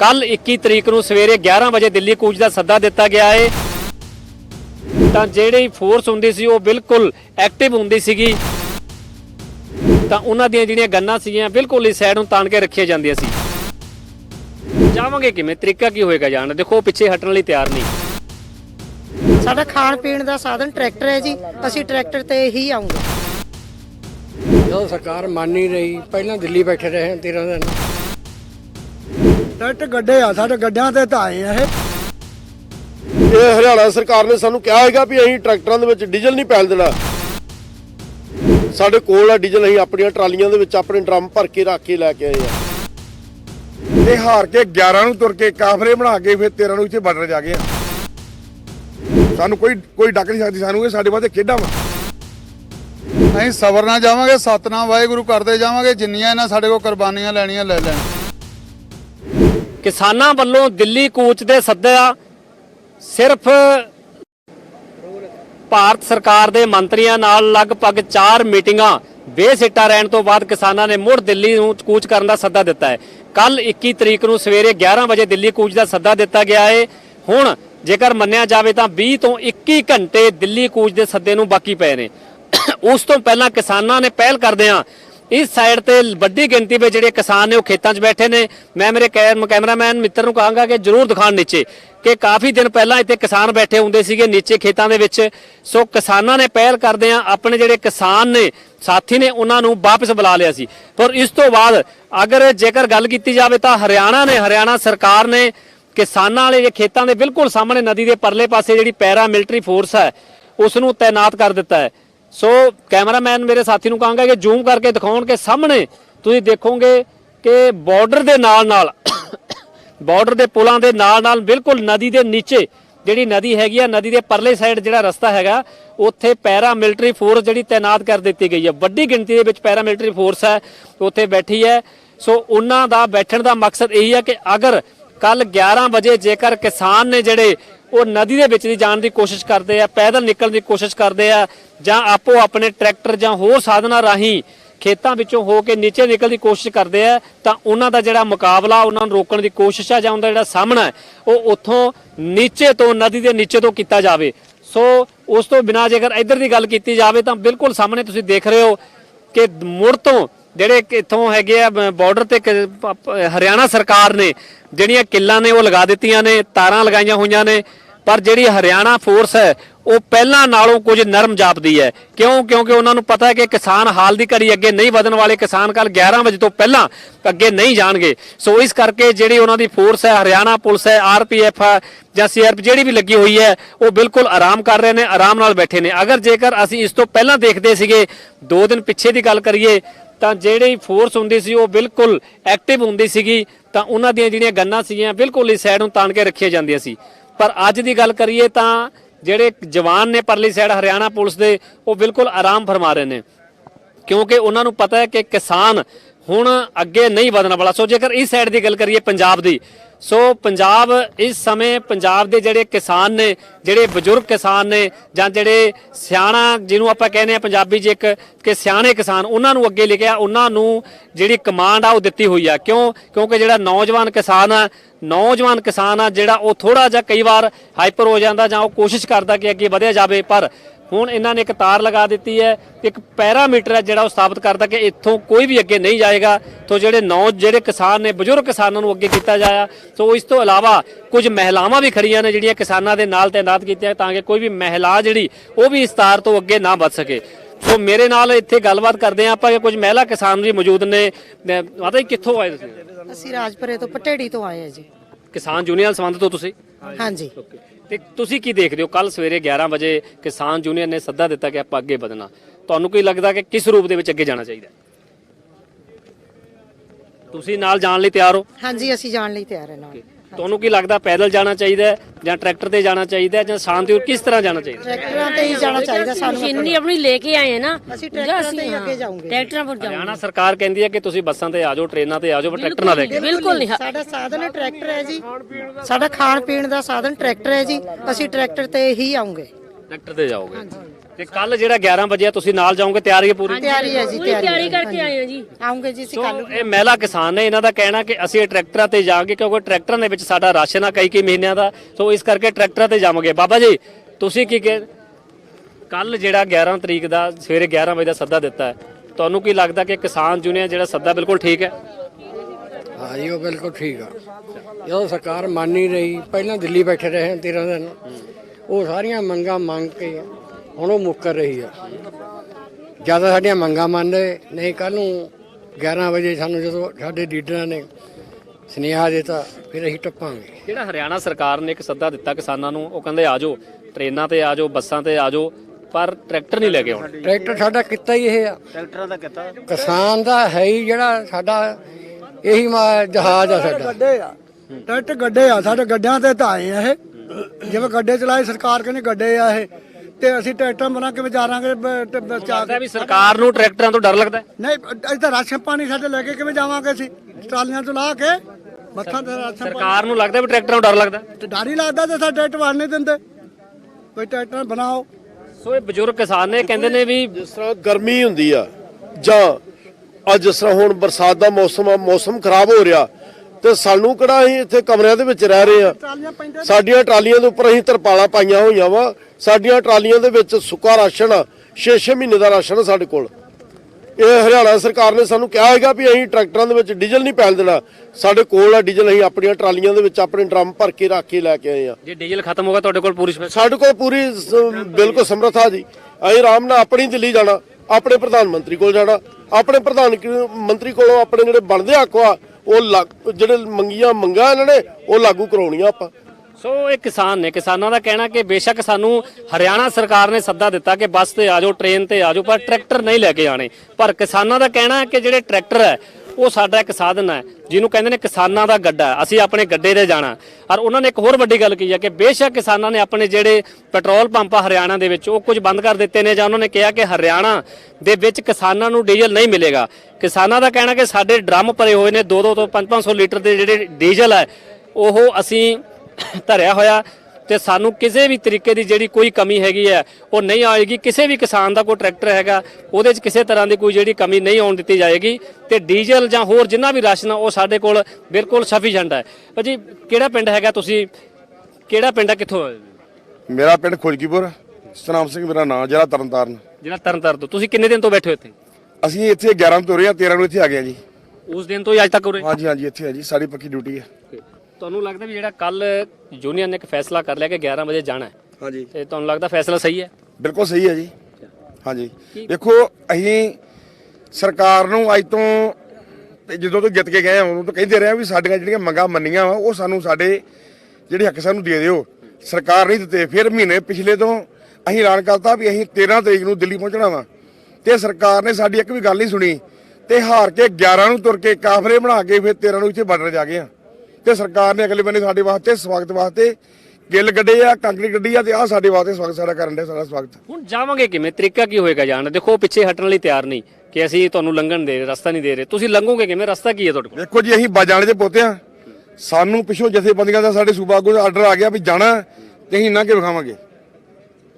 ਕੱਲ 21 ਤਰੀਕ ਨੂੰ ਸਵੇਰੇ 11 ਵਜੇ ਦਿੱਲੀ ਕੂਚ ਦਾ ਸੱਦਾ ਦਿੱਤਾ ਗਿਆ ਹੈ ਤਾਂ ਜਿਹੜੀ ਫੋਰਸ ਹੁੰਦੀ ਸੀ ਉਹ ਬਿਲਕੁਲ ਐਕਟਿਵ ਹੁੰਦੀ ਸੀਗੀ। ਤਾਂ ਉਹਨਾਂ ਦੀਆਂ ਜਿਹੜੀਆਂ ਗੰਨਾਂ ਸੀਗੀਆਂ ਬਿਲਕੁਲ ਇਸ ਸਾਈਡ ਨੂੰ ਤਾਣ ਕੇ ਰੱਖੀਆਂ ਜਾਂਦੀਆਂ ਸੀ। ਜਾਵਾਂਗੇ ਕਿਵੇਂ? ਤਰੀਕਾ ਕੀ ਹੋਏਗਾ ਜਾਣ? ਦੇਖੋ ਉਹ ਪਿੱਛੇ ਹਟਣ ਲਈ ਤਿਆਰ ਨਹੀਂ। ਸਾਡਾ ਖਾਣ ਪੀਣ ਦਾ ਸਾਧਨ ਟਰੈਕਟਰ ਹੈ ਜੀ। ਅਸੀਂ ਟਰੈਕਟਰ ਤੇ ਹੀ ਆਉਂਗੇ। ਜਦੋਂ ਸਰਕਾਰ ਮੰਨ ਨਹੀਂ ਰਹੀ ਪਹਿਲਾਂ ਦਿੱਲੀ ਬੈਠੇ ਰਹੇ ਹਾਂ 13 ਦਿਨ। ਟਰੈਕਟਰ ਗੱਡੇ ਆ ਸਾਡੇ ਗੱਡਿਆਂ ਤੇ ਤਾਂ ਆਏ ਆ ਇਹ। ਇਹ ਹਰਿਆਣਾ ਸਰਕਾਰ ਨੇ ਸਾਨੂੰ ਕਿਹਾ ਹੈਗਾ ਵੀ ਅਸੀਂ ਟਰੈਕਟਰਾਂ ਦੇ ਵਿੱਚ ਡੀਜ਼ਲ ਨਹੀਂ ਪੈਲ ਦੇਣਾ। ਸਾਡੇ ਕੋਲ ਆ ਡੀਜ਼ਲ ਅਸੀਂ ਆਪਣੀਆਂ ਟਰਾਲੀਆਂ ਦੇ ਵਿੱਚ ਆਪਣੇ ਡਰਮ ਭਰ ਕੇ ਰੱਖ ਕੇ ਲੈ ਕੇ ਆਏ ਆ। ਤੇ ਹਾਰ ਕੇ 11 ਨੂੰ ਤੁਰ ਕੇ ਕਾਫਲੇ ਬਣਾ ਕੇ ਫਿਰ 13 ਨੂੰ ਇੱਥੇ ਬਾਰਡਰ ਜਾ ਗਏ ਸਾਨੂੰ ਕੋਈ ਕੋਈ ਡੱਕ ਨਹੀਂ ਸਕਦੀ ਸਾਨੂੰ ਇਹ ਸਾਡੇ ਵਾਸਤੇ ਖੇਡਾਂ ਵਾ। ਅਸੀਂ ਸਬਰ ਨਾਲ ਜਾਵਾਂਗੇ ਸਤਨਾਮ ਵਾਹਿਗੁਰੂ ਕਰਦੇ ਜਾਵਾਂਗੇ ਜਿੰਨੀਆਂ ਇਹਨਾਂ ਸਾਡੇ ਕੋਲ ਕੁਰਬਾਨੀਆਂ ਲੈਣੀਆਂ ਲੈ ਲੈਣ। ਕਿਸਾਨਾਂ ਵੱਲੋਂ ਦਿੱਲੀ ਕੂਚ ਦੇ ਸੱਦਾ ਸਿਰਫ ਭਾਰਤ ਸਰਕਾਰ ਦੇ ਮੰਤਰੀਆਂ ਨਾਲ ਲਗਭਗ 4 ਮੀਟਿੰਗਾਂ ਬੇਸਿੱਟਾ ਰਹਿਣ ਤੋਂ ਬਾਅਦ ਕਿਸਾਨਾਂ ਨੇ ਮੁੜ ਦਿੱਲੀ ਨੂੰ ਕੂਚ ਕਰਨ ਦਾ ਸੱਦਾ ਦਿੱਤਾ ਹੈ। ਕੱਲ 21 ਤਰੀਕ ਨੂੰ ਸਵੇਰੇ 11 ਵਜੇ ਦਿੱਲੀ ਕੂਚ ਦਾ ਸੱਦਾ ਦਿੱਤਾ ਗਿਆ ਹੈ ਹੁਣ ਜੇਕਰ ਮੰਨਿਆ ਜਾਵੇ ਤਾਂ 20 ਤੋਂ 21 ਘੰਟੇ ਦਿੱਲੀ ਕੂਚ ਦੇ ਸੱਦੇ ਨੂੰ ਬਾਕੀ ਪਏ ਨੇ। ਉਸ ਤੋਂ ਪਹਿਲਾਂ ਕਿਸਾਨਾਂ ਨੇ ਪਹਿਲ ਕਰਦਿਆਂ ਇਸ ਸਾਈਡ ਤੇ ਵੱਡੀ ਗਿਣਤੀ ਵਿੱਚ ਜਿਹੜੇ ਕਿਸਾਨ ਨੇ ਉਹ ਖੇਤਾਂ 'ਚ ਬੈਠੇ ਨੇ। ਮੈਂ ਮੇਰੇ ਕੈਮ- ਕੈਮਰਾਮੈਨ ਮਿੱਤਰ ਨੂੰ ਕਹਾਂਗਾ ਕਿ ਜਰੂਰ ਦਿਖਾਣ ਨੀਚੇ ਕਿ ਕਾਫੀ ਦਿਨ ਪਹਿਲਾਂ ਇੱਥੇ ਕਿਸਾਨ ਬੈਠੇ ਹੁੰਦੇ ਸੀਗੇ ਨੀਚੇ ਖੇਤਾਂ ਦੇ ਵਿੱਚ। ਸੋ ਕਿਸਾਨਾਂ ਨੇ ਪਹਿਲ ਕਰਦੇ ਆ ਆਪਣੇ ਜਿਹੜੇ ਕਿਸਾਨ ਨੇ, ਸਾਥੀ ਨੇ, ਉਹਨਾਂ ਨੂੰ ਵਾਪਸ ਬੁਲਾ ਲਿਆ ਸੀ। ਪਰ ਇਸ ਤੋਂ ਬਾਅਦ ਅਗਰ ਜੇਕਰ ਗੱਲ ਕੀਤੀ ਜਾਵੇ ਤਾਂ ਹਰਿਆਣਾ ਨੇ, ਹਰਿਆਣਾ ਸਰਕਾਰ ਨੇ ਕਿਸਾਨਾਂ ਵਾਲੇ ਖੇਤਾਂ ਦੇ ਬਿਲਕੁਲ ਸਾਹਮਣੇ ਨਦੀ ਦੇ ਪਰਲੇ ਪਾਸੇ ਜਿਹੜੀ ਪੈਰਾ ਮਿਲਟਰੀ ਫੋਰਸ ਹੈ ਉਸ ਨੂੰ ਤਾਇਨਾਤ ਕਰ ਦਿੱਤਾ ਹੈ। ਸੋ ਕੈਮਰਾਮੈਨ ਮੇਰੇ ਸਾਥੀ ਨੂੰ ਕਹਾਂਗਾ ਕਿ ਜ਼ੂਮ ਕਰਕੇ ਦਿਖਾਉਣ ਕਿ ਸਾਹਮਣੇ ਤੁਸੀਂ ਦੇਖੋਗੇ ਕਿ ਬਾਰਡਰ ਦੇ ਨਾਲ ਨਾਲ ਬਾਰਡਰ ਦੇ ਪੁਲਾਂ ਦੇ ਨਾਲ ਨਾਲ ਬਿਲਕੁਲ ਨਦੀ ਦੇ ਨੀਚੇ ਜਿਹੜੀ ਨਦੀ ਹੈਗੀ ਆ, ਨਦੀ ਦੇ ਪਰਲੇ ਸਾਈਡ ਜਿਹੜਾ ਰਸਤਾ ਹੈਗਾ, ਉੱਥੇ ਪੈਰਾ ਮਿਲਟਰੀ ਫੋਰਸ ਜਿਹੜੀ ਤਾਇਨਾਤ ਕਰ ਦਿੱਤੀ ਗਈ ਹੈ ਵੱਡੀ ਗਿਣਤੀ ਦੇ ਵਿੱਚ ਪੈਰਾ ਮਿਲਟਰੀ ਫੋਰਸ ਹੈ, ਉੱਥੇ ਬੈਠੀ ਹੈ। ਸੋ ਉਹਨਾਂ ਦਾ ਬੈਠਣ ਦਾ ਮਕਸਦ ਇਹੀ ਹੈ ਕਿ ਅਗਰ ਕੱਲ 11 ਵਜੇ ਜੇਕਰ ਕਿਸਾਨ ਨੇ ਜਿਹੜੇ ਉਹ ਨਦੀ ਦੇ ਵਿੱਚ ਦੀ ਜਾਣ ਦੀ ਕੋਸ਼ਿਸ਼ ਕਰਦੇ ਆ, ਪੈਦਲ ਨਿਕਲਣ ਦੀ ਕੋਸ਼ਿਸ਼ ਕਰਦੇ ਆ, ਜਾਂ ਆਪੋ ਆਪਣੇ ਟਰੈਕਟਰ ਜਾਂ ਹੋਰ ਸਾਧਨਾਂ ਰਾਹੀਂ ਖੇਤਾਂ ਵਿੱਚੋਂ ਹੋ ਕੇ ਨੀਚੇ ਨਿਕਲਣ ਦੀ ਕੋਸ਼ਿਸ਼ ਕਰਦੇ ਆ, ਤਾਂ ਉਹਨਾਂ ਦਾ ਜਿਹੜਾ ਮੁਕਾਬਲਾ, ਉਹਨਾਂ ਨੂੰ ਰੋਕਣ ਦੀ ਕੋਸ਼ਿਸ਼ ਆ, ਜਾਂ ਉਹਦਾ ਜਿਹੜਾ ਸਾਹਮਣਾ ਉਹ ਉੱਥੋਂ ਨੀਚੇ ਤੋਂ, ਨਦੀ ਦੇ ਨੀਚੇ ਤੋਂ ਕੀਤਾ ਜਾਵੇ। ਸੋ ਉਸ ਤੋਂ ਬਿਨਾਂ ਜੇਕਰ ਇੱਧਰ ਦੀ ਗੱਲ ਕੀਤੀ ਜਾਵੇ, ਤਾਂ ਬਿਲਕੁਲ ਸਾਹਮਣੇ ਤੁਸੀਂ ਦੇਖ ਰਹੇ ਹੋ ਕਿ ਮੁੜ ਤੋਂ ਜਿਹੜੇ ਇੱਥੋਂ ਹੈਗੇ ਆ ਬਾਰਡਰ ਤੇ ਹਰਿਆਣਾ ਸਰਕਾਰ ਨੇ ਜਿਹੜੀਆਂ ਕਿੱਲਾਂ ਨੇ, ਉਹ ਲਗਾ ਦਿੱਤੀਆਂ ਨੇ, ਤਾਰਾਂ ਲਗਾਈਆਂ ਹੋਈਆਂ ਨੇ ਪਰ ਜਿਹੜੀ ਹਰਿਆਣਾ ਫੋਰਸ ਹੈ, ਉਹ ਪਹਿਲਾਂ ਨਾਲੋਂ ਕੁਝ ਨਰਮ ਜਾਪਦੀ ਹੈ। ਕਿਉਂ? ਕਿਉਂਕਿ ਉਹਨਾਂ ਨੂੰ ਪਤਾ ਹੈ ਕਿ ਕਿਸਾਨ ਹਾਲ ਦੀ ਘੜੀ ਅੱਗੇ ਨਹੀਂ ਵਧਣ ਵਾਲੇ ਕਿਸਾਨ ਕੱਲ 11 ਵਜੇ ਤੋਂ ਪਹਿਲਾਂ ਅੱਗੇ ਨਹੀਂ ਜਾਣਗੇ। ਸੋ ਇਸ ਕਰਕੇ ਜਿਹੜੀ ਉਹਨਾਂ ਦੀ ਫੋਰਸ ਹੈ, ਹਰਿਆਣਾ ਪੁਲਿਸ ਹੈ ਆਰਪੀਐਫ ਜਾਂ ਸੀਆਰਪੀ ਜਿਹੜੀ ਵੀ ਲੱਗੀ ਹੋਈ ਹੈ, ਉਹ ਬਿਲਕੁਲ ਆਰਾਮ ਕਰ ਰਹੇ ਨੇ, ਆਰਾਮ ਨਾਲ ਬੈਠੇ ਨੇ। ਅਗਰ ਜੇਕਰ ਅਸੀਂ ਇਸ ਤੋਂ ਪਹਿਲਾਂ ਦੇਖਦੇ ਸੀਗੇ 2 ਦਿਨ ਪਿੱਛੇ ਦੀ ਗੱਲ ਕਰੀਏ, ਤਾਂ ਜਿਹੜੀ ਫੋਰਸ ਹੁੰਦੀ ਸੀ, ਉਹ ਬਿਲਕੁਲ ਐਕਟਿਵ ਹੁੰਦੀ ਸੀਗੀ, ਤਾਂ ਉਹਨਾਂ ਦੀਆਂ ਜਿਹੜੀਆਂ ਗੰਨਾਂ ਸੀਗੀਆਂ, ਬਿਲਕੁਲ ਇਸ ਸਾਈਡ ਨੂੰ ਤਾਣ ਕੇ ਰੱਖੀਆਂ ਜਾਂਦੀਆਂ ਸੀ। ਪਰ ਅੱਜ ਦੀ ਗੱਲ ਕਰੀਏ ਤਾਂ ਜਿਹੜੇ ਜਵਾਨ ਨੇ ਪਰਲੀ ਸਾਈਡ ਹਰਿਆਣਾ ਪੁਲਿਸ ਦੇ, ਉਹ ਬਿਲਕੁਲ ਆਰਾਮ ਫਰਮਾ ਰਹੇ ਨੇ। ਕਿਉਂਕਿ ਉਹਨਾਂ ਨੂੰ ਪਤਾ ਹੈ ਕਿ ਕਿਸਾਨ ਹੁਣ ਅੱਗੇ ਨਹੀਂ ਵਧਣ ਵਾਲਾ। ਸੋ ਜੇਕਰ ਇਸ ਸਾਈਡ ਦੀ ਗੱਲ ਕਰੀਏ ਪੰਜਾਬ ਦੀ, ਸੋ ਪੰਜਾਬ ਇਸ ਸਮੇਂ ਪੰਜਾਬ ਦੇ ਜਿਹੜੇ ਕਿਸਾਨ ਨੇ, ਜਿਹੜੇ ਬਜ਼ੁਰਗ ਕਿਸਾਨ ਨੇ ਜਾਂ ਜਿਹੜੇ ਸਿਆਣਾ ਜਿਹਨੂੰ ਆਪਾਂ ਕਹਿੰਦੇ ਆ ਪੰਜਾਬੀ 'ਚ ਇੱਕ ਕਿ ਸਿਆਣੇ ਕਿਸਾਨ, ਉਹਨਾਂ ਨੂੰ ਅੱਗੇ ਲਿਖਿਆ, ਉਹਨਾਂ ਨੂੰ ਜਿਹੜੀ ਕਮਾਂਡ ਆ ਉਹ ਦਿੱਤੀ ਹੋਈ ਆ। ਕਿਉਂ? ਕਿਉਂਕਿ ਜਿਹੜਾ ਨੌਜਵਾਨ ਕਿਸਾਨ ਆ, ਨੌਜਵਾਨ ਕਿਸਾਨ ਆ ਜਿਹੜਾ ਉਹ ਥੋੜਾ ਜਿਹਾ ਕਈ ਵਾਰ ਹਾਈਪਰ ਹੋ ਜਾਂਦਾ ਜਾਂ ਉਹ ਕੋਸ਼ਿਸ਼ ਕਰਦਾ ਕਿ ਅੱਗੇ ਵਧਿਆ ਜਾਵੇ, ਪਰ ਹੁਣ ਇਹਨਾਂ ਨੇ ਇੱਕ ਤਾਰ ਲਗਾ ਦਿੱਤੀ ਹੈ ਇੱਕ ਪੈਰਾਮੀਟਰ ਹੈ ਜਿਹੜਾ ਉਹ ਸਥਾਪਿਤ ਕਰਦਾ ਕਿ ਇੱਥੋਂ ਕੋਈ ਵੀ ਅੱਗੇ ਨਹੀਂ ਜਾਏਗਾ। ਤੋਂ ਜਿਹੜੇ ਨੌ ਜਿਹੜੇ ਕਿਸਾਨ ਨੇ ਬਜ਼ੁਰਗ ਕਿਸਾਨਾਂ ਨੂੰ ਅੱਗੇ ਕੀਤਾ ਜਾਇਆ। ਸੋ ਇਸ ਤੋਂ ਇਲਾਵਾ ਕੁਝ ਮਹਿਲਾਵਾਂ ਵੀ ਖੜੀਆਂ ਨੇ ਜਿਹੜੀਆਂ ਕਿਸਾਨਾਂ ਦੇ ਨਾਲ ਤਾਇਨਾਤ ਕੀਤੀਆਂ ਤਾਂ ਕਿ ਕੋਈ ਵੀ ਮਹਿਲਾ ਜਿਹੜੀ ਉਹ ਵੀ ਇਸ ਤਾਰ ਤੋਂ ਅੱਗੇ ਨਾ ਵੱਧ ਸਕੇ। ਸੋ ਮੇਰੇ ਨਾਲ ਇੱਥੇ ਗੱਲਬਾਤ ਕਰਦੇ ਹਾਂ ਆਪਾਂ ਕਿ ਕੁਝ ਮਹਿਲਾ ਕਿਸਾਨ ਵੀ ਮੌਜੂਦ ਨੇ। ਮਾਤਾ ਜੀ ਕਿੱਥੋਂ ਆਏ ਤੁਸੀਂ? ਅਸੀਂ ਰਾਜਪੁਰੇ ਤੋਂ ਪਟੇੜੀ ਤੋਂ ਆਏ ਆ ਜੀ। ਕਿਸਾਨ ਯੂਨੀਅਨ ਸੰਬੰਧ ਤੋਂ ਤੁਸੀਂ? ਹਾਂਜੀ। ਤੇ ਤੁਸੀਂ ਕੀ ਦੇਖਦੇ ਹੋ? ਕੱਲ ਸਵੇਰੇ 11 ਵਜੇ ਕਿਸਾਨ ਯੂਨੀਅਨ ਨੇ ਸੱਦਾ ਦਿੱਤਾ ਕਿ ਆਪਾਂ ਅੱਗੇ ਵਧਣਾ। ਤੁਹਾਨੂੰ ਕੀ ਲੱਗਦਾ ਕਿ ਕਿਸ ਰੂਪ ਦੇ ਵਿੱਚ ਅੱਗੇ ਜਾਣਾ ਚਾਹੀਦਾ? ਤੁਸੀਂ ਨਾਲ ਜਾਣ ਲਈ ਤਿਆਰ ਹੋ? ਹਾਂਜੀ ਅਸੀਂ ਜਾਣ ਲਈ ਤਿਆਰ ਹਾਂ ਨਾਲ। ਤੁਹਾਨੂੰ ਕੀ ਲੱਗਦਾ ਪੈਦਲ ਜਾਣਾ ਚਾਹੀਦਾ ਹੈ ਜਾਂ ਟਰੈਕਟਰ ਤੇ ਜਾਣਾ ਚਾਹੀਦਾ ਹੈ ਜਾਂ ਸ਼ਾਂਤੀ ਕਿਸ ਤਰ੍ਹਾਂ ਜਾਣਾ ਚਾਹੀਦਾ ਟਰੈਕਟਰਾਂ ਤੇ ਹੀ ਜਾਣਾ ਚਾਹੀਦਾ ਸਾਨੂੰ ਮਸ਼ੀਨਰੀ ਆਪਣੀ ਲੈ ਕੇ ਆਏ ਹੈ ਨਾ ਅਸੀਂ ਟਰੈਕਟਰਾਂ ਤੇ ਹੀ ਅੱਗੇ ਜਾਵਾਂਗੇ ਟਰੈਕਟਰਾਂ ਪਰ ਜਾਵਾਂਗੇ ਹਰਿਆਣਾ ਸਰਕਾਰ ਕਹਿੰਦੀ ਹੈ ਕਿ ਤੁਸੀਂ ਬੱਸਾਂ ਤੇ ਆ ਜਾਓ ਟ੍ਰੇਨਾਂ ਤੇ ਆ ਜਾਓ ਪਰ ਟਰੈਕਟਰ ਨਾ ਲੈ ਕੇ ਬਿਲਕੁਲ ਨਹੀਂ ਸਾਡਾ ਸਾਧਨ ਟਰੈਕਟਰ ਹੈ ਜੀ। ਸਾਡਾ ਖਾਣ ਪੀਣ ਦਾ ਸਾਧਨ ਟਰੈਕਟਰ ਹੈ ਜੀ। ਅਸੀਂ ਟਰੈਕਟਰ ਤੇ ਹੀ ਆਉਂਗੇ। ਟਰੈਕਟਰ ਤੇ ਜਾਓਗੇ। ਤੇ ਕੱਲ ਜਿਹੜਾ 11 ਵਜੇ ਆ, ਤੁਸੀਂ ਨਾਲ ਜਾਓਗੇ? ਤਿਆਰੀ ਹੈ ਪੂਰੀ? ਤਿਆਰੀ ਹੈ ਜੀ ਪੂਰੀ ਤਿਆਰੀ। ਕਰਕੇ ਆਏ ਆ ਜੀ। ਆਉਂਗੇ ਜੀ ਅਸੀਂ ਸੋ ਕੱਲ ਇਹ ਮਹਿਲਾ ਕਿਸਾਨ ਨੇ ਇਹਨਾਂ ਦਾ ਕਹਿਣਾ ਕਿ ਅਸੀਂ ਇਹ ਟਰੈਕਟਰਾਂ ਤੇ ਜਾਵਾਂਗੇ ਕਿਉਂਕਿ ਟਰੈਕਟਰਾਂ ਦੇ ਵਿੱਚ ਸਾਡਾ ਰਾਸ਼ਨ ਆ ਕਈ ਕਈ ਮਹੀਨਿਆਂ ਦਾ। ਸੋ ਇਸ ਕਰਕੇ ਟਰੈਕਟਰਾਂ ਤੇ ਜਾਵਾਂਗੇ। ਬਾਬਾ ਜੀ ਤੁਸੀਂ ਕੀ ਕਹੇ ਕੱਲ ਜਿਹੜਾ 11 ਤਰੀਕ ਦਾ ਸਵੇਰੇ 11 ਵਜੇ ਦਾ ਸੱਦਾ ਦਿੱਤਾ ਹੈ। ਤੁਹਾਨੂੰ ਕੀ ਲੱਗਦਾ ਕਿ ਕਿਸਾਨ ਯੂਨੀਅਨ ਜਿਹੜਾ ਸੱਦਾ ਬਿਲਕੁਲ ਠੀਕ ਹੈ? ਹਾਂ ਜੀ ਉਹ ਬਿਲਕੁਲ ਠੀਕ ਆ। ਜਦੋਂ ਸਰਕਾਰ ਮੰਨ ਨਹੀਂ ਰਹੀ ਪਹਿਲਾਂ ਦਿੱਲੀ ਬੈਠੇ ਰਹੇ 13 ਦਿਨ। ਉਹ ਸਾਰੀਆਂ ਮੰਗਾਂ ਮੰਗ ਕੇ ਹੁਣ ਉਹ ਮੁੱਕਰ ਰਹੀ ਆ। ਜ਼ਿਆਦਾ ਸਾਡੀਆਂ ਮੰਗਾਂ ਮੰਨਦੇ ਨਹੀਂ ਕੱਲ ਨੂੰ 11 ਵਜੇ ਸਾਨੂੰ ਜਦੋਂ ਸਾਡੇ ਲੀਡਰਾਂ ਨੇ ਸੁਨੇਹਾ ਦਿੱਤਾ ਫਿਰ ਅਸੀਂ ਟੱਪਾਂਗੇ। ਜਿਹੜਾ ਹਰਿਆਣਾ ਸਰਕਾਰ ਨੇ ਇੱਕ ਸੱਦਾ ਦਿੱਤਾ ਕਿਸਾਨਾਂ ਨੂੰ ਉਹ ਕਹਿੰਦੇ ਆਜੋ ਟ੍ਰੇਨਾਂ ਤੇ ਆਜੋ ਬੱਸਾਂ ਤੇ ਆਜੋ ਪਰ ਟਰੈਕਟਰ ਨਹੀਂ ਲੈ ਕੇ ਆਉਣੇ। ਟਰੈਕਟਰ ਸਾਡਾ ਕਿੱਤਾ ਹੀ ਇਹ ਆ। ਟਰੈਕਟਰਾਂ ਦਾ ਕਿੱਤਾ। ਕਿਸਾਨ ਦਾ ਹੈ ਹੀ ਜਿਹੜਾ ਸਾਡਾ ਇਹੀ ਮਾ- ਜਹਾਜ਼ ਆ ਸਾਡਾ। ਗੱਡੇ ਆ। ਟਰੈਕਟਰ ਗੱਡੇ ਆ ਸਾਡੇ ਗੱਡਿਆਂ ਤੇ ਤਾਂ ਆਏ ਆ ਇਹ। ਜਿਵੇਂ ਗੱਡੇ ਚਲਾਏ ਸਰਕਾਰ ਕਹਿੰਦੀ ਗੱਡੇ ਆ ਇਹ। ਤੇ ਅਸੀਂ ਟਰੈਕਟਰ ਬਣਾ ਕੇ ਵਿਚਾਰਾਂਗੇ ਬ- ਟ- ਬ- ਚਾ ਲੱਗਦਾ ਵੀ ਸਰਕਾਰ ਨੂੰ ਟਰੈਕਟਰਾਂ ਤੋਂ ਡਰ ਲੱਗਦਾ? ਨਹੀਂ ਅਸੀਂ ਤਾਂ ਰਾਸ਼ਨ ਪਾਣੀ ਸਾਡੇ ਲੈ ਕੇ ਕਿਵੇਂ ਜਾਵਾਂਗੇ ਅਸੀਂ ਟਰਾਲੀਆਂ ਤੋਂ ਲਾ ਕੇ ਮੱਥਾਂ ਤੇ ਰਾਸ਼ਨ ਸਰਕਾਰ ਨੂੰ ਲੱਗਦਾ ਵੀ ਟਰੈਕਟਰਾਂ ਨੂੰ ਡਰ ਲੱਗਦਾ? ਤੇ ਡਰ ਹੀ ਲੱਗਦਾ ਤੇ ਸਾਡੇ ਟਰੈਕਟਰ ਵੜ ਨਹੀਂ ਦਿੰਦੇ ਕੋਈ ਟਰੈਕਟਰ ਬਣਾਓ ਸੋ ਇਹ ਬਜ਼ੁਰਗ ਕਿਸਾਨ ਨੇ ਕਹਿੰਦੇ ਨੇ ਵੀ ਜਿਸ ਤਰ੍ਹਾਂ ਗਰਮੀ ਹੁੰਦੀ ਆ ਜਾਂ ਅੱਜ ਜਿਸ ਤਰ੍ਹਾਂ ਹੁਣ ਬਰਸਾਤ ਦਾ ਮੌਸਮ ਆ ਮੌਸਮ ਖਰਾਬ ਹੋ ਰਿਹਾ ਤੇ ਸਾਨੂੰ ਕਿਹੜਾ ਅਸੀਂ ਇੱਥੇ ਕਮਰਿਆਂ ਦੇ ਵਿੱਚ ਰਹਿ ਰਹੇ ਆ ਟਰਾਲੀਆਂ ਪੈਂਦੇ ਸਾਡੀਆਂ ਟਰਾਲੀਆਂ ਦੇ ਉੱਪਰ ਅਸੀਂ ਤਰਪਾਲਾਂ ਪਾਈਆਂ ਹੋਈਆਂ ਵਾ। ਸਾਡੀਆਂ ਟਰਾਲੀਆਂ ਦੇ ਵਿੱਚ ਸੁੱਕਾ ਰਾਸ਼ਨ ਆ। 6-6 ਮਹੀਨੇ ਦਾ ਰਾਸ਼ਨ ਸਾਡੇ ਕੋਲ। ਇਹ ਹਰਿਆਣਾ ਸਰਕਾਰ ਨੇ ਸਾਨੂੰ ਕਿਹਾ ਹੈਗਾ ਵੀ ਅਸੀਂ ਟਰੈਕਟਰਾਂ ਦੇ ਵਿੱਚ ਡੀਜ਼ਲ ਨਹੀਂ ਪੈਲ ਦੇਣਾ। ਸਾਡੇ ਕੋਲ ਆ ਡੀਜ਼ਲ ਅਸੀਂ ਆਪਣੀਆਂ ਟਰਾਲੀਆਂ ਦੇ ਵਿੱਚ ਆਪਣੇ ਡਰਮ ਭਰ ਕੇ ਰੱਖ ਕੇ ਲੈ ਕੇ ਆਏ ਆ ਜੇ ਡੀਜ਼ਲ ਖਤਮ ਹੋਗਾ ਤੁਹਾਡੇ ਕੋਲ ਪੂਰੀ ਸਾਡੇ ਕੋਲ ਪੂਰੀ ਬਿਲਕੁਲ ਸਮਰੱਥਾ ਜੀ। ਅਸੀਂ ਆਰਾਮ ਨਾਲ ਆਪਣੀ ਦਿੱਲੀ ਜਾਣਾ ਆਪਣੇ ਪ੍ਰਧਾਨ ਮੰਤਰੀ ਕੋਲ ਜਾਣਾ। ਆਪਣੇ ਪ੍ਰਧਾਨ ਮੰਤਰੀ ਕੋਲੋਂ ਆਪਣੇ ਜਿਹੜੇ ਬਣਦੇ ਹੱਕ ਆ ਉਹ ਲੱਗ- ਜਿਹੜੇ ਮੰਗੀਆਂ ਮੰਗਾਂ ਇਹਨਾਂ ਨੇ, ਉਹ ਲਾਗੂ ਕਰਾਉਣੀਆਂ ਆਪਾਂ। ਸੋ ਇਹ ਕਿਸਾਨ ਨੇ, ਕਿਸਾਨਾਂ ਦਾ ਕਹਿਣਾ ਕਿ ਬੇਸ਼ੱਕ ਸਾਨੂੰ ਹਰਿਆਣਾ ਸਰਕਾਰ ਨੇ ਸੱਦਾ ਦਿੱਤਾ ਕਿ ਬੱਸ ਤੇ ਆ ਜਾਓ, ਟ੍ਰੇਨ ਤੇ ਆ ਜਾਓ, ਪਰ ਟਰੈਕਟਰ ਨਹੀਂ ਲੈ ਕੇ ਆਣੇ ਪਰ ਕਿਸਾਨਾਂ ਦਾ ਕਹਿਣਾ ਹੈ ਕਿ ਜਿਹੜੇ ਟਰੈਕਟਰ ਹੈ ਉਹ ਸਾਡਾ ਇੱਕ ਸਾਧਨ ਹੈ, ਜਿਹਨੂੰ ਕਹਿੰਦੇ ਨੇ ਕਿਸਾਨਾਂ ਦਾ ਗੱਡਾ ਅਸੀਂ ਆਪਣੇ ਗੱਡੇ ਤੇ ਜਾਣਾ ਔਰ ਉਹਨਾਂ ਨੇ ਇੱਕ ਹੋਰ ਵੱਡੀ ਗੱਲ ਕਹੀ ਹੈ ਕਿ ਬੇਸ਼ੱਕ ਕਿਸਾਨਾਂ ਨੇ ਆਪਣੇ ਜਿਹੜੇ ਪੈਟਰੋਲ ਪੰਪ ਆ ਹਰਿਆਣਾ ਦੇ ਵਿੱਚ, ਉਹ ਕੁਝ ਬੰਦ ਕਰ ਦਿੱਤੇ ਨੇ ਜਾਂ ਉਹਨਾਂ ਨੇ ਕਿਹਾ ਕਿ ਹਰਿਆਣਾ ਦੇ ਵਿੱਚ ਕਿਸਾਨਾਂ ਨੂੰ ਡੀਜ਼ਲ ਨਹੀਂ ਮਿਲੇਗਾ। ਕਿਸਾਨਾਂ ਦਾ ਕਹਿਣਾ ਕਿ ਸਾਡੇ ਡਰਮ ਭਰੇ ਹੋਏ ਨੇ 2-2 ਤੋਂ 5-500 ਲੀਟਰ ਦੇ ਜਿਹੜੇ ਡੀਜ਼ਲ ਹੈ, ਉਹ ਅਸੀਂ ਧਰਿਆ ਹੋਇਆ। ਤੇ ਸਾਨੂੰ ਕਿਸੇ ਵੀ ਤਰੀਕੇ ਦੀ ਜਿਹੜੀ ਕੋਈ ਕਮੀ ਹੈਗੀ ਹੈ ਉਹ ਨਹੀਂ ਆਏਗੀ। ਕਿਸੇ ਵੀ ਕਿਸਾਨ ਦਾ ਕੋਈ ਟਰੈਕਟਰ ਹੈਗਾ ਉਹਦੇ 'ਚ ਕਿਸੇ ਤਰ੍ਹਾਂ ਦੀ ਕੋਈ ਜਿਹੜੀ ਕਮੀ ਨਹੀਂ ਆਉਣ ਦਿੱਤੀ ਜਾਏਗੀ। ਤੇ ਡੀਜ਼ਲ ਜਾਂ ਹੋਰ ਜਿੰਨਾ ਵੀ ਰਾਸ਼ਨ ਆ ਉਹ ਸਾਡੇ ਕੋਲ ਬਿਲਕੁਲ ਸਫੀਸ਼ੀਐਂਟ ਹੈ। ਭਾਜੀ ਕਿਹੜਾ ਪਿੰਡ ਹੈਗਾ ਤੁਸੀਂ? ਕਿਹੜਾ ਪਿੰਡ ਹੈ ਕਿੱਥੋਂ? ਮੇਰਾ ਪਿੰਡ ਖੁਜਕੀਪੁਰ ਸਤਨਾਮ ਸਿੰਘ ਮੇਰਾ ਨਾਮ ਜ਼ਿਲ੍ਹਾ ਤਰਨਤਾਰਨ। ਜਿਹੜਾ ਤਰਨਤਾਰਨ ਤੋਂ। ਤੁਸੀਂ ਕਿੰਨੇ ਦਿਨ ਤੋਂ ਬੈਠੇ ਹੋ ਇੱਥੇ? ਅਸੀਂ ਇੱਥੇ 11 ਤੋਂ ਤੁਰੇ ਆ 13 ਨੂੰ ਇੱਥੇ ਆ ਗਏ ਜੀ। ਉਸ ਦਿਨ ਤੋਂ ਹੀ ਅੱਜ ਤੱਕ ਉਰੇ? ਹਾਂਜੀ ਹਾਂਜੀ ਇੱਥੇ ਆ ਜੀ ਸਾਡੀ ਪੱਕੀ ਡਿਊਟੀ ਹੈ। ਤੁਹਾਨੂੰ ਲੱਗਦਾ ਵੀ ਜਿਹੜਾ ਕੱਲ ਯੂਨੀਅਨ ਨੇ ਇੱਕ ਫੈਸਲਾ ਕਰ ਲਿਆ ਕਿ 11 ਵਜੇ ਜਾਣਾ ਹੈ? ਹਾਂਜੀ। ਤੇ ਤੁਹਾਨੂੰ ਲੱਗਦਾ ਫੈਸਲਾ ਸਹੀ ਹੈ? ਬਿਲਕੁਲ ਸਹੀ ਹੈ ਜੀ। ਹਾਂਜੀ। ਦੇਖੋ ਅਸੀਂ ਸਰਕਾਰ ਨੂੰ ਅੱਜ ਤੋਂ ਤੇ ਜਦੋਂ ਤੋਂ ਜਿੱਤ ਕੇ ਗਏ ਆ ਉਦੋਂ ਤੋਂ ਕਹਿੰਦੇ ਰਹੇ ਆ ਵੀ ਸਾਡੀਆਂ ਜਿਹੜੀਆਂ ਮੰਗਾਂ ਮੰਨੀਆਂ ਵਾ ਉਹ ਸਾਨੂੰ ਸਾਡੇ ਜਿਹੜੇ ਹੱਕ ਸਾਨੂੰ ਦੇ ਦਿਓ। ਸਰਕਾਰ ਨਹੀਂ ਦਿੱਤੇ ਫਿਰ ਮਹੀਨੇ ਪਿਛਲੇ ਤੋਂ ਅਸੀਂ ਐਲਾਨ ਕਰਤਾ ਵੀ ਅਸੀਂ 13 ਤਰੀਕ ਨੂੰ ਦਿੱਲੀ ਪਹੁੰਚਣਾ ਵਾ। ਤੇ ਸਰਕਾਰ ਨੇ ਸਾਡੀ ਇੱਕ ਵੀ ਗੱਲ ਨਹੀਂ ਸੁਣੀ। ਤੇ ਹਾਰ ਕੇ 11 ਨੂੰ ਤੁਰ ਕੇ ਕਾਫਲੇ ਬਣਾ ਕੇ ਫਿਰ 13 ਨੂੰ ਇੱਥੇ ਬਾਰਡਰ ਜਾ ਗਏ ਆ ਤੇ ਸਰਕਾਰ ਨੇ ਅਗਲੇ ਬੰਨੇ ਸਾਡੇ ਵਾਸਤੇ ਸਵਾਗਤ ਵਾਸਤੇ ਗਿੱਲ ਗੱਡੇ ਆ ਕੰਕਰੀ ਗੱਡੀ ਆ ਤੇ ਆ ਸਾਡੇ ਵਾਸਤੇ ਸਵਾਗਤ ਸਾਡਾ ਕਰਨ ਦੇ ਸਾਡਾ ਸਵਾਗਤ। ਹੁਣ ਜਾਵਾਂਗੇ ਕਿਵੇਂ? ਤਰੀਕਾ ਕੀ ਹੋਏਗਾ ਜਾਣ ਦਾ? ਦੇਖੋ ਪਿੱਛੇ ਹਟਣ ਲਈ ਤਿਆਰ ਨਹੀਂ ਕਿ ਅਸੀਂ ਤੁਹਾਨੂੰ ਲੰਘਣ ਦੇ ਰਹੇ ਰਸਤਾ ਨਹੀਂ ਦੇ ਰਹੇ। ਤੁਸੀਂ ਲੰਘੋਗੇ ਕਿਵੇਂ? ਰਸਤਾ ਕੀ ਹੈ ਤੁਹਾਡੇ ਕੋਲ? ਵੇਖੋ ਜੀ ਅਸੀਂ ਬਾਜਾਣੇ ਦੇ ਪੋਤੇ ਆ। ਸਾਨੂੰ ਪਿਛੋਂ ਜਥੇਬੰਦੀਆਂ ਦਾ ਸਾਡੇ ਸੂਬਾ ਆਗੂ ਦਾ ਆਰਡਰ ਆ ਗਿਆ ਵੀ ਜਾਣਾ ਤੇ ਅਸੀਂ ਨਾ ਕੇ ਵਿਖਾਵਾਂਗੇ।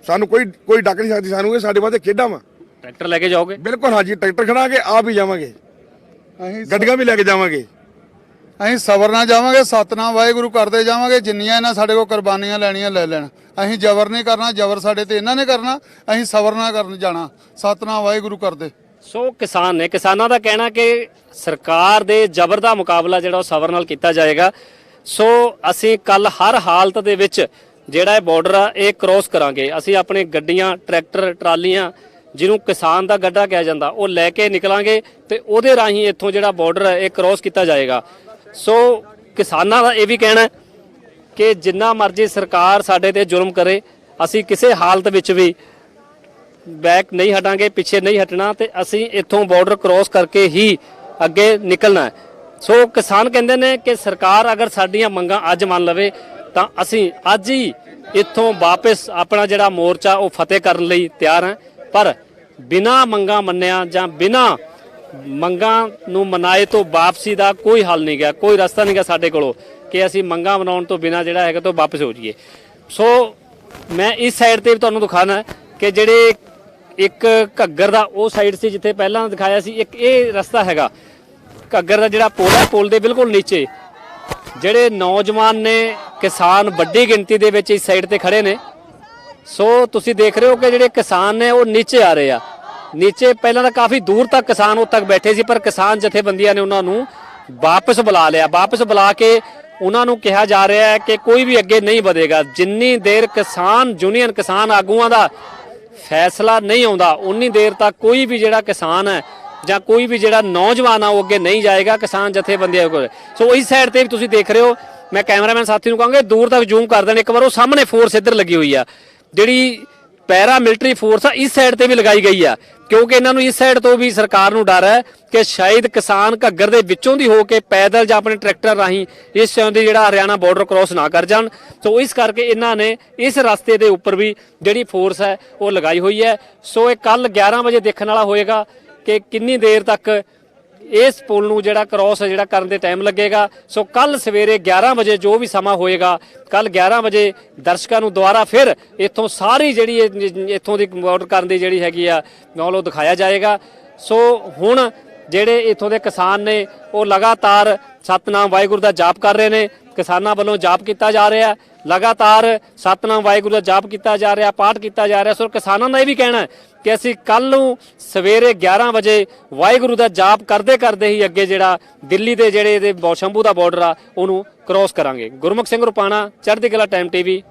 ਸਾਨੂੰ ਕੋਈ ਕੋਈ ਡੱਕ ਨਹੀਂ ਸਕਦੀ ਸਾਨੂੰ ਇਹ ਸਾਡੇ ਵਾਸਤੇ ਖੇਡਾਂ ਵਾ। ਟਰੈਕਟਰ ਲੈ ਕੇ ਜਾਓਗੇ? ਬਿਲਕੁਲ ਹਾਂਜੀ ਟਰੈਕਟਰ ਖੜਾ ਕੇ ਆਪ ਹੀ ਜਾਵਾਂਗੇ। ਅਸੀਂ ਗੱਡੀਆਂ ਵੀ ਲੈ ਕੇ ਜਾਵਾਂਗੇ। ਅਸੀਂ ਸਬਰ ਨਾਲ ਜਾਵਾਂਗੇ, ਸਤਨਾਮ ਵਾਹਿਗੁਰੂ ਕਰਦੇ ਜਾਵਾਂਗੇ, ਜਿੰਨੀਆਂ ਇਹਨਾਂ ਸਾਡੇ ਕੋਲ ਕੁਰਬਾਨੀਆਂ ਲੈਣੀਆਂ ਲੈ ਲੈਣ। ਅਸੀਂ ਜ਼ਬਰ ਨਹੀਂ ਕਰਨਾ, ਜ਼ਬਰ ਸਾਡੇ ਤੇ ਇਹਨਾਂ ਨੇ ਕਰਨਾ, ਅਸੀਂ ਸਬਰ ਨਾਲ ਕਰਨ ਜਾਣਾ। ਸਤਨਾਮ ਵਾਹਿਗੁਰੂ ਕਰਦੇ। ਸੋ ਕਿਸਾਨ ਨੇ, ਕਿਸਾਨਾਂ ਦਾ ਕਹਿਣਾ ਕਿ ਸਰਕਾਰ ਦੇ ਜ਼ਬਰ ਦਾ ਮੁਕਾਬਲਾ ਜਿਹੜਾ ਉਹ ਸਬਰ ਨਾਲ ਕੀਤਾ ਜਾਏਗਾ। ਸੋ ਅਸੀਂ ਕੱਲ ਹਰ ਹਾਲਤ ਦੇ ਵਿੱਚ ਜਿਹੜਾ ਇਹ ਬਾਰਡਰ ਆ, ਇਹ ਕ੍ਰੋਸ ਕਰਾਂਗੇ। ਅਸੀਂ ਆਪਣੇ ਗੱਡੀਆਂ, ਟਰੈਕਟਰ, ਟਰਾਲੀਆਂ, ਜਿਹਨੂੰ ਕਿਸਾਨ ਦਾ ਗੱਡਾ ਕਿਹਾ ਜਾਂਦਾ, ਉਹ ਲੈ ਕੇ ਨਿਕਲਾਂਗੇ ਤੇ ਉਹਦੇ ਰਾਹੀਂ ਇੱਥੋਂ ਜਿਹੜਾ ਬਾਰਡਰ ਹੈ ਇਹ ਕ੍ਰੋਸ ਕੀਤਾ ਜਾਏਗਾ। ਸੋ ਕਿਸਾਨਾਂ ਦਾ ਇਹ ਵੀ ਕਹਿਣਾ ਕਿ ਜਿੰਨਾ ਮਰਜ਼ੀ ਸਰਕਾਰ ਸਾਡੇ ਤੇ ਜ਼ੁਲਮ ਕਰੇ, ਅਸੀਂ ਕਿਸੇ ਹਾਲਤ ਵਿੱਚ ਵੀ ਬੈਕ ਨਹੀਂ ਹਟਾਂਗੇ, ਪਿੱਛੇ ਨਹੀਂ ਹਟਣਾ ਤੇ ਅਸੀਂ ਇੱਥੋਂ ਬਾਰਡਰ ਕ੍ਰੋਸ ਕਰਕੇ ਹੀ ਅੱਗੇ ਨਿਕਲਣਾ ਸੋ ਕਿਸਾਨ ਕਹਿੰਦੇ ਨੇ ਕਿ ਸਰਕਾਰ ਅਗਰ ਸਾਡੀਆਂ ਮੰਗਾਂ ਅੱਜ ਮੰਨ ਲਵੇ ਤਾਂ ਅਸੀਂ ਅੱਜ ਹੀ ਇੱਥੋਂ ਵਾਪਸ ਆਪਣਾ ਜਿਹੜਾ ਮੋਰਚਾ ਉਹ ਫਤਿਹ ਕਰਨ ਲਈ ਤਿਆਰ ਹਾਂ। ਪਰ ਬਿਨਾ ਮੰਗਾਂ ਮੰਨਿਆ ਜਾਂ ਬਿਨਾ ਮੰਗਾਂ ਨੂੰ ਮਨਾਏ ਤੋਂ ਵਾਪਸੀ ਦਾ ਕੋਈ ਹੱਲ ਨਹੀਂ ਗਿਆ, ਕੋਈ ਰਸਤਾ ਨਹੀਂ ਗਿਆ ਸਾਡੇ ਕੋਲੋਂ ਕਿ ਅਸੀਂ ਮੰਗਾਂ ਮਨਾਉਣ ਤੋਂ ਬਿਨਾ ਜਿਹੜਾ ਹੈਗਾ ਤੋਂ ਵਾਪਸ ਹੋ ਜਾਈਏ। ਸੋ ਮੈਂ ਇਸ ਸਾਈਡ ਤੇ ਵੀ ਤੁਹਾਨੂੰ ਦਿਖਾਣਾ ਕਿ ਜਿਹੜੇ ਇੱਕ ਘੱਗਰ ਦਾ ਉਹ ਸਾਈਡ ਸੀ ਜਿੱਥੇ ਪਹਿਲਾਂ ਦਿਖਾਇਆ ਸੀ, ਇੱਕ ਇਹ ਰਸਤਾ ਹੈਗਾ। ਘੱਗਰ ਦਾ ਜਿਹੜਾ ਪੋਲ ਹੈ, ਪੁਲ ਦੇ ਬਿਲਕੁਲ ਨੀਚੇ। ਜਿਹੜੇ ਨੌਜਵਾਨ ਨੇ, ਕਿਸਾਨ ਵੱਡੀ ਗਿਣਤੀ ਦੇ ਵਿੱਚ ਇਸ ਸਾਈਡ ਤੇ ਖੜੇ ਨੇ। ਸੋ ਤੁਸੀਂ ਦੇਖ ਰਹੇ ਹੋ ਕਿ ਜਿਹੜੇ ਕਿਸਾਨ ਨੇ ਉਹ ਨੀਚੇ ਆ ਰਹੇ ਆ। ਨੀਚੇ ਪਹਿਲਾਂ ਤਾਂ ਕਾਫੀ ਦੂਰ ਤੱਕ ਕਿਸਾਨ ਉਹ ਤੱਕ ਬੈਠੇ ਸੀ, ਪਰ ਕਿਸਾਨ ਜਥੇਬੰਦੀਆਂ ਨੇ ਉਹਨਾਂ ਨੂੰ ਵਾਪਸ ਬੁਲਾ ਲਿਆ। ਵਾਪਸ ਬੁਲਾ ਕੇ ਉਹਨਾਂ ਨੂੰ ਕਿਹਾ ਜਾ ਰਿਹਾ ਹੈ ਕਿ ਕੋਈ ਵੀ ਅੱਗੇ ਨਹੀਂ ਵਧੇਗਾ। ਜਿੰਨੀ ਦੇਰ ਕਿਸਾਨ ਯੂਨੀਅਨ ਕਿਸਾਨ ਆਗੂਆਂ ਦਾ ਫੈਸਲਾ ਨਹੀਂ ਆਉਂਦਾ, ਉਨੀ ਦੇਰ ਤੱਕ ਕੋਈ ਵੀ ਜਿਹੜਾ ਕਿਸਾਨ ਹੈ ਜਾਂ ਕੋਈ ਵੀ ਜਿਹੜਾ ਨੌਜਵਾਨ ਆ, ਉਹ ਅੱਗੇ ਨਹੀਂ ਜਾਏਗਾ ਕਿਸਾਨ ਜਥੇਬੰਦੀਆਂ ਕੋਲ। ਸੋ ਇਸ ਸਾਈਡ ਤੇ ਵੀ ਤੁਸੀਂ ਦੇਖ ਰਹੇ ਹੋ, ਮੈਂ ਕੈਮਰਾਮੈਨ ਸਾਥੀ ਨੂੰ ਕਹਾਂਗੇ ਦੂਰ ਤੱਕ ਜ਼ੂਮ ਕਰ ਦੇਣ। ਇੱਕ ਵਾਰ ਉਹ ਸਾਹਮਣੇ ਫੋਰਸ ਇੱਧਰ ਲੱਗੀ ਹੋਈ ਆ। ਜਿਹੜੀ ਪੈਰਾ ਮਿਲਟਰੀ ਫੋਰਸ ਆ ਇਸ ਸਾਈਡ ਤੇ ਵੀ ਲਗਾਈ ਗਈ ਆ। ਕਿਉਂਕਿ ਇਹਨਾਂ ਨੂੰ ਇਸ ਸਾਈਡ ਤੋਂ ਵੀ ਸਰਕਾਰ ਨੂੰ ਡਰ ਹੈ ਕਿ ਸ਼ਾਇਦ ਕਿਸਾਨ ਘੱਗਰ ਦੇ ਵਿੱਚੋਂ ਦੀ ਹੋ ਕੇ ਪੈਦਲ ਜਾਂ ਆਪਣੇ ਟਰੈਕਟਰ ਰਾਹੀਂ ਇਸ ਸਮੇਂ ਦੇ ਜਿਹੜਾ ਹਰਿਆਣਾ ਬਾਰਡਰ ਕ੍ਰਾਸ ਨਾ ਕਰ ਜਾਣ। ਸੋ ਇਸ ਕਰਕੇ ਇਹਨਾਂ ਨੇ ਇਸ ਰਸਤੇ ਦੇ ਉੱਪਰ ਵੀ ਜਿਹੜੀ ਫੋਰਸ ਹੈ ਉਹ ਲਗਾਈ ਹੋਈ ਹੈ। ਸੋ ਇਹ ਕੱਲ 11 ਵਜੇ ਦੇਖਣ ਵਾਲਾ ਹੋਏਗਾ ਕਿ ਕਿੰਨੀ ਦੇਰ ਤੱਕ ਇਸ ਪੁਲ ਨੂੰ ਜਿਹੜਾ ਕ੍ਰਾਸ ਜਿਹੜਾ ਕਰਨ ਦੇ ਟਾਈਮ ਲੱਗੇਗਾ। ਸੋ ਕੱਲ ਸਵੇਰੇ 11 ਵਜੇ ਜੋ ਵੀ ਸਮਾਂ ਹੋਏਗਾ, ਕੱਲ 11 ਵਜੇ ਦਰਸ਼ਕਾਂ ਨੂੰ ਦੁਬਾਰਾ ਫਿਰ ਇੱਥੋਂ ਸਾਰੀ ਜਿਹੜੀ ਇੱਥੋਂ ਦੀ ਬਾਰਡਰ ਕਰਨ ਦੀ ਜਿਹੜੀ ਹੈਗੀ ਆ ਨਾਲ ਉਹ ਦਿਖਾਇਆ ਜਾਏਗਾ। ਸੋ ਹੁਣ ਜਿਹੜੇ ਇੱਥੋਂ ਦੇ ਕਿਸਾਨ ਨੇ, ਉਹ ਲਗਾਤਾਰ ਸਤਨਾਮ ਵਾਹਿਗੁਰੂ ਦਾ ਜਾਪ ਕਰ ਰਹੇ ਨੇ। ਕਿਸਾਨਾਂ ਵੱਲੋਂ ਜਾਪ ਕੀਤਾ ਜਾ ਰਿਹਾ ਹੈ। ਲਗਾਤਾਰ ਸਤਨਾਮ ਵਾਹਿਗੁਰੂ ਦਾ ਜਾਪ ਕੀਤਾ ਜਾ ਰਿਹਾ, ਪਾਠ ਕੀਤਾ ਜਾ ਰਿਹਾ। ਸੋ ਕਿਸਾਨਾਂ ਦਾ ਇਹ ਵੀ ਕਹਿਣਾ ਕਿ ਅਸੀਂ ਕੱਲ ਨੂੰ ਸਵੇਰੇ 11 ਵਜੇ ਵਾਹਿਗੁਰੂ ਦਾ ਜਾਪ ਕਰਦੇ ਕਰਦੇ ਹੀ ਅੱਗੇ ਜਿਹੜਾ ਦਿੱਲੀ ਦੇ ਜਿਹੜੇ ਇਹਦੇ ਬੌ- ਸ਼ੰਭੂ ਦਾ ਬਾਰਡਰ ਆ, ਉਹਨੂੰ ਕ੍ਰਾਸ ਕਰਾਂਗੇ। ਗੁਰਮੁਖ ਸਿੰਘ ਰੁਪਾਣਾ, ਚੜ੍ਹਦੀ ਕਲਾ ਟਾਈਮ ਟੀਵੀ।